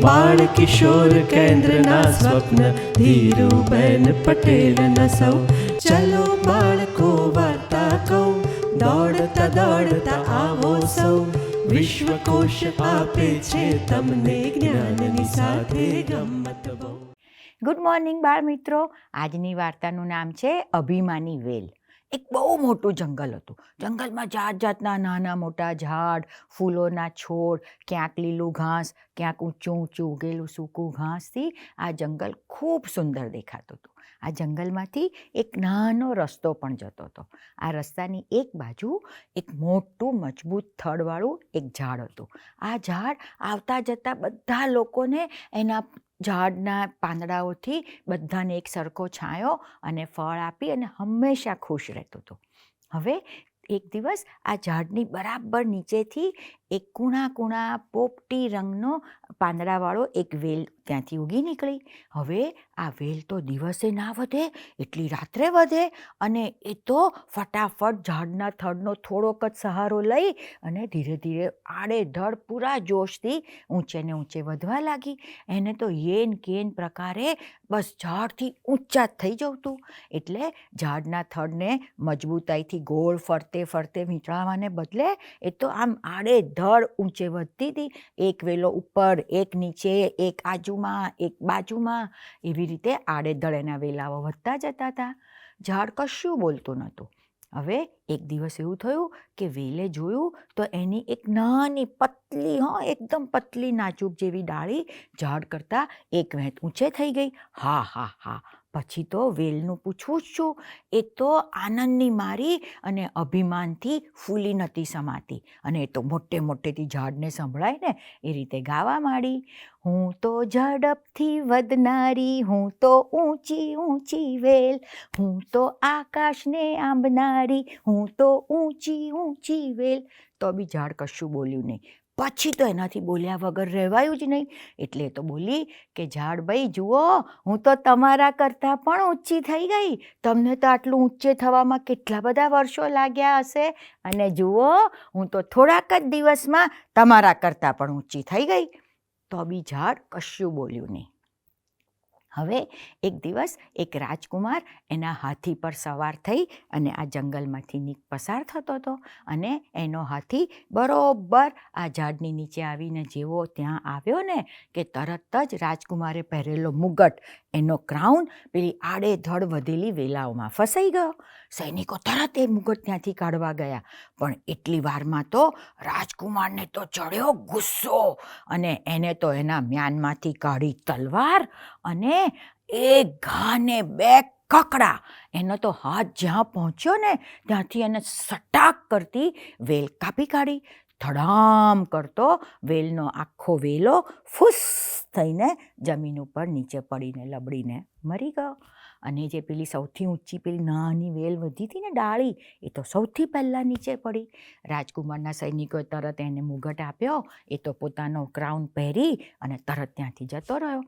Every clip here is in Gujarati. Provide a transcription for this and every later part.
બાળ કિશોર કેન્દ્રના સ્વપ્ન, ધીરુબેન પટેલના સૌ. ચલો બાળકો વાર્તા કહું, દોડતા દોડતા આવો સૌ. વિશ્વકોશ આપે છે તમને જ્ઞાનની સાથે ગમત બહુ. ગુડ મોર્નિંગ બાળ મિત્રો આજની વાર્તાનું નામ છે અભિમાની વેલ. એક બહુ મોટું જંગલ હતું. જંગલમાં જાત જાતના નાના મોટા ઝાડ, ફૂલોના છોડ, ક્યાંક લીલું ઘાસ, ક્યાંક ઊંચું ઊંચું ઉગેલું સૂકું ઘાસથી આ જંગલ ખૂબ સુંદર દેખાતું હતું. આ જંગલમાંથી એક નાનો રસ્તો પણ જતો હતો. આ રસ્તાની એક બાજુ એક મોટું મજબૂત થડવાળું એક ઝાડ હતું. આ ઝાડ આવતા જતા બધા લોકોને એના ઝાડના પાંદડાઓથી બધાને એક સરખો છાંયો અને ફળ આપી અને હંમેશા ખુશ રહેતો હતો. હવે એક દિવસ આ ઝાડની બરાબર નીચેથી એક કૂણા કૂણા પોપટી રંગનો પાંદડાવાળો એક વેલ ત્યાંથી ઉગી નીકળી. હવે આ વેલ તો દિવસે ના વધે, એટલી રાત્રે વધે અને એ તો ફટાફટ ઝાડના થડનો થોડોક જ સહારો લઈ અને ધીરે ધીરે આડેધડ પૂરા જોશથી ઊંચે ને ઊંચે વધવા લાગી. એને તો યેન કેન પ્રકારે બસ ઝાડથી ઊંચા જ થઈ જતું એટલે ઝાડના થડને મજબૂતાઈથી ગોળ ફરતે ફરતે વીંટળાવાને બદલે એ તો આમ આડેધડ ઊંચે વધતી હતી. એક વેલો ઉપર, એક નીચે, એક આજુમાં, એક બાજુમાં એવી રીતે આડેધડ એના વેલાઓ વધતા જતા હતા. ઝાડ કશું બોલતું નહોતું. હવે એક દિવસ એવું થયું કે વેલે જોયું તો એની એક નાની પતલી, હો, એકદમ પતલી નાજુક જેવી ડાળી ઝાડ કરતાં એક વેંત ઊંચે થઈ ગઈ. હા હા હા પછી તો વેલનું પૂછવું જ છું. એ તો આનંદની મારી અને અભિમાનથી ફૂલી નહોતી સમાતી. અને એ તો મોટે મોટેથી ઝાડને સંભળાય ને, એ રીતે ગાવા માંડી. હું તો ઝડપથી વધનારી, હું તો ઊંચી ઊંચી વેલ, હું તો આકાશને આંબનારી, હું તો ઊંચી ઊંચી વેલ. તો બી ઝાડ કશું બોલ્યું નહીં. પછી તો એનાથી બોલ્યા વગર રહેવાયું જ નહીં. એટલે તો બોલી કે, ઝાડ ભાઈ, જુઓ, હું તો તમારા કરતાં પણ ઊંચી થઈ ગઈ. તમને તો આટલું ઊંચે થવામાં કેટલા બધા વર્ષો લાગ્યા હશે? અને જુઓ, હું તો થોડાક જ દિવસમાં તમારા કરતાં પણ ઊંચી થઈ ગઈ. તો બી ઝાડ કશું બોલ્યું નહીં. હવે એક દિવસ એક રાજકુમાર એના હાથી પર સવાર થઈ અને આ જંગલમાંથી નીક પસાર થતો હતો અને એનો હાથી બરોબર આ ઝાડની નીચે આવીને જેવો ત્યાં આવ્યો ને કે તરત જ રાજકુમારે પહેરેલો મુગટ, એનો ક્રાઉન પેલી આડેધડ વધેલી વેલાઓમાં ફસાઈ ગયો. સૈનિકો તરત એ મુગટ ત્યાંથી કાઢવા ગયા. પણ એટલી વારમાં તો રાજકુમારને તો ચડ્યો ગુસ્સો અને એને તો એના મ્યાનમાંથી કાઢી તલવાર અને એક ઘાને બે કકડા. એનો તો હાથ જ્યાં પહોંચ્યો ને, ત્યાંથી એને સટાક કરતી વેલ કાપી કાઢી, ધડામ કરતો વેલનો આખો વેલો ફૂસ થઈને જમીન ઉપર નીચે પડીને, લબડીને મરી ગયો. અને જે પેલી સૌથી ઊંચી, પેલી નાની વેલ વધી હતી ને ડાળી, એ તો સૌથી પહેલાં નીચે પડી. રાજકુમારના સૈનિકોએ તરત એને મુગટ આપ્યો, એ તો પોતાનો ક્રાઉન પહેરી અને તરત ત્યાંથી જતો રહ્યો.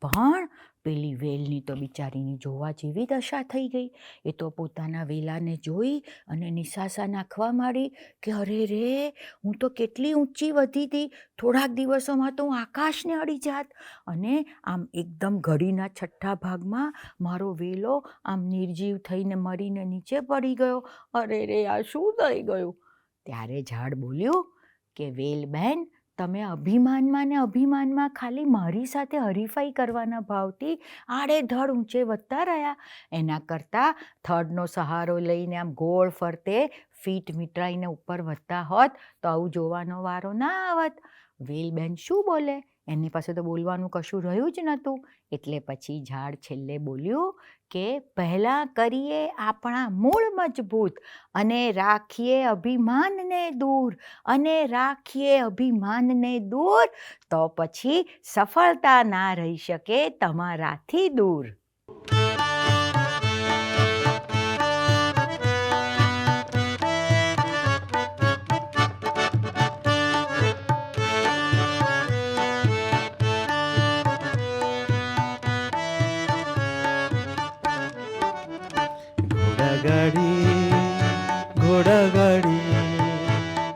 પણ પેલી વેલની તો બિચારીની જોવા જેવી દશા થઈ ગઈ. એ તો પોતાના વેલાને જોઈ અને નિશાસા નાખવા માંડી કે, અરે રે, હું તો કેટલી ઊંચી વધી હતી થોડાક દિવસોમાં તો હું આકાશને અડી જાત. અને આમ એકદમ ઘડીના છઠ્ઠા ભાગમાં મારો વેલો આમ નિર્જીવ થઈને મરીને નીચે પડી ગયો. અરે રે, આ શું થઈ ગયું? ત્યારે ઝાડ બોલ્યું કે વેલ બહેન તમે અભિમાનમાં ને અભિમાનમાં ખાલી મારી સાથે હરીફાઈ કરવાના ભાવથી આડેધડ ઊંચે વધતા રહ્યા. એના કરતાં થડનો સહારો લઈને આમ ગોળ ફરતે ફીટ મીટરાઈને ઉપર વધતા હોત તો આવું જોવાનો વારો ના આવત. વેલબેન શું બોલે? એની પાસે તો બોલવાનું કશું રહ્યું જ નહોતું. એટલે પછી ઝાડ છેલ્લે બોલ્યું કે, પહેલાં કરીએ આપણા મૂળ મજબૂત અને રાખીએ અભિમાનને દૂર, અને રાખીએ અભિમાનને દૂર, તો પછી સફળતા ના રહી શકે તમારાથી દૂર. ઘોડાગાડી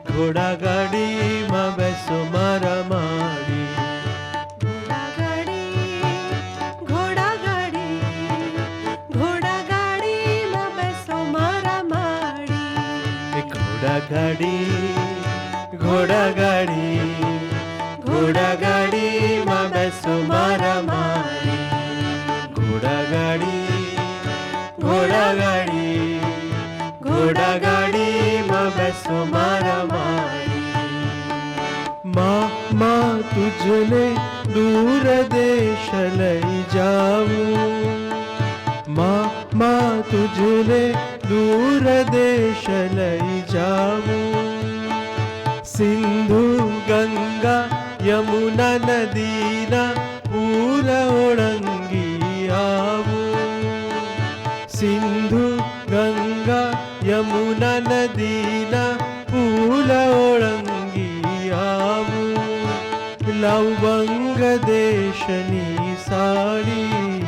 ઘોડા ગાડીમાં બેસો મારા માડી બેસો મારા માડી ઘોડાગાડી ઘોડાગાડી ઘોડાગાડીમાં બેસો મારા માડી ઘોડાગાડી ઘોડાગાડી ઘોડાગાડીમાં બેસો મારા માડી માં તુજને દૂર દેશ લઈ જાઉં માં તુજને દૂર દેશ લઈ જાઉં સિંધુ ગંગા યમુના નદીના યમુના નદીના પૂલ ઓળંગી આવું લવંગ દેશની સાડી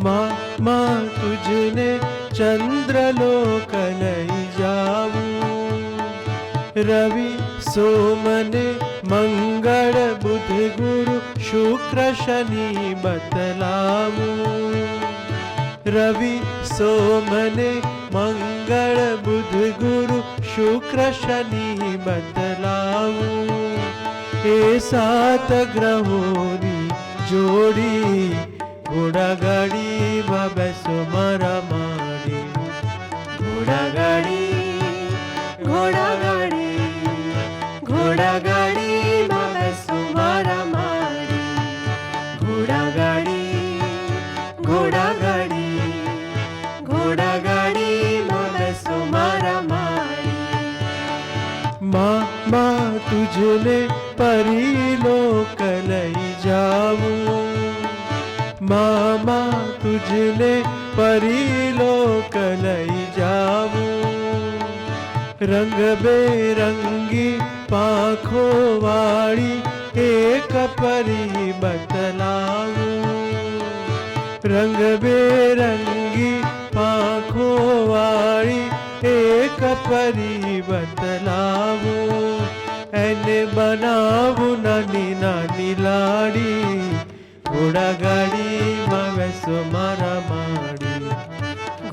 માં માં તુજને ચંદ્રલોક લઈ જાવું રવિ સોમને મંગળ બુધ ગુરુ શુક્ર શનિ બતલાવું રવિ સોમને મંગળ બુધ ગુરુ શુક્ર શનિ બદલાવું એ સાત ગ્રહોની જોડી ઘોડાગાડીમાં બેસો મારા માડી ઘોડાગાડી ઘોડાગાડી ઘોડાગાડીમાં બેસો મારા માડી ઘોડાગાડી ઘોડાગાડી ઘોડાગાડીમાં બેસો મારા માડી માં તુજને પરીલોક લઈ જાવું મામા તુજને પરીલોક લઈ જાવું. રંગ બેરંગી પાંખો વાળી એક પરી બતલાવું રંગ બેરંગી પાંખો વાળી એક પરી બતલાવું એને બનાવું નાની નાની લાડી ઘોડાગાડીમાં બેસો મારા માડી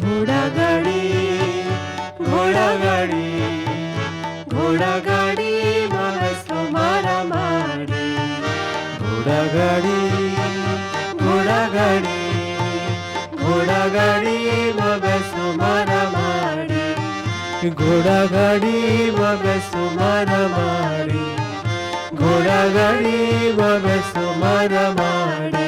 ઘોડાગાડી ઘોડાગાડી ઘોડાગાડીમાં બેસો મારા માડી ઘોડાગાડી ઘોડાગાડી ઘોડાગાડીમાં બેસો મારા માડી ઘોડાગાડીમાં બેસો મારા માડી ઘોડાગાડીમાં બેસો സമരമാണ്